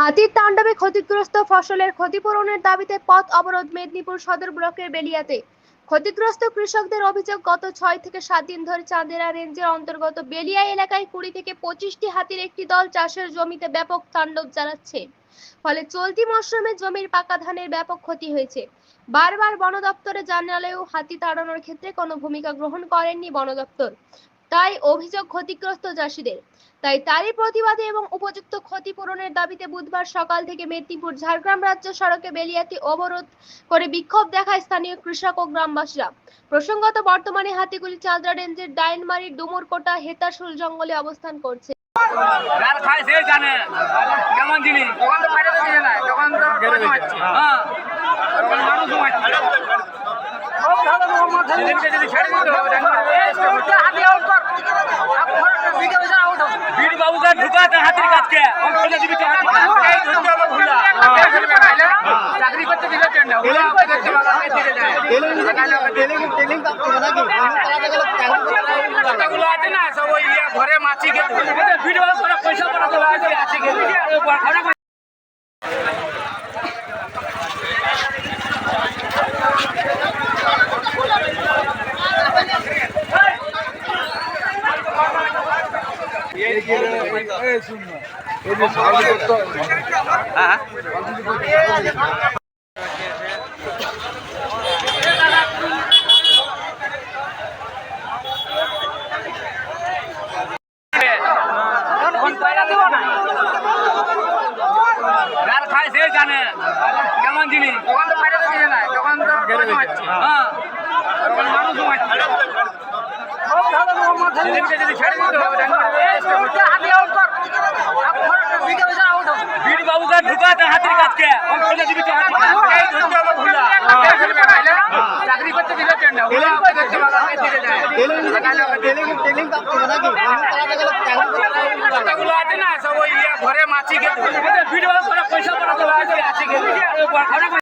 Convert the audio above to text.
হাতির তাণ্ডবে ক্ষতিগ্রস্ত ফসলের ক্ষতিপূরণের দাবিতে পথ অবরোধ মেদিনীপুর সদর ব্লকের বেলিয়াতে। ক্ষতিগ্রস্ত কৃষকদের অভিযোগ, গত ছয় থেকে সাত দিন ধরে চাঁদেরা রেঞ্জের অন্তর্গত বেলিয়া এলাকায় কুড়ি থেকে পঁচিশটি হাতির একটি দল চাষের জমিতে ব্যাপক তাণ্ডব চালাচ্ছে। ফলে চলতি মরশুমে জমির পাকা ধানের ব্যাপক ক্ষতি হয়েছে। বারবার বন দপ্তরে জানালেও হাতি তাড়ানোর ক্ষেত্রে কোনো ভূমিকা গ্রহণ করেননি বন দপ্তর তাই অভিযোগ ক্ষতিগ্রস্ত চাষিদের। তাই তারই প্রতিবাদে এবং উপযুক্ত ক্ষতিপূরণের দাবিতে বুধবার সকাল থেকে মেদিনীপুর ঝাড়গ্রাম রাজ্য সড়কে বেলিয়াতে অবরোধ করে বিক্ষোভ দেখায় স্থানীয় কৃষক ও গ্রামবাসীরা। প্রসঙ্গত বর্তমানে হাতিগুলি চালদা রেঞ্জের ডাইনমারির ডুমুরকোটা হেতাশুল জঙ্গলে অবস্থান করছে। যার খায় সে জানে। কেমন জিনিস? তখন তো বাইরে তো তখন তো টর্চ বীর বাবুকে ঢুকাতে হাতির চাকরি করতে দিলে কথাগুলো আছে না সব ইয়ে ঘরে মাছি গে বীর বাবু করে পয়সা পড়া তো আছে আছে গে যার খায় সে জানে কেমন জিনিস তখন তো নাই তখন তো টর্চ আউট হবে বীর বাবুকে ঢুকাতে হাতির কাজকে ওম ফেলে দিবি তো হাতির কাজকে এই ধরতে হবে ভুলা চাকরি করতে দিলে কেন না ওরা করতে বাগানে দিতে যায় কথাগুলো আছে না সব ওই ইয়ে ঘরে মাছি গে বীর বাবু করে পয়সা পড়া তো আছে আছে গে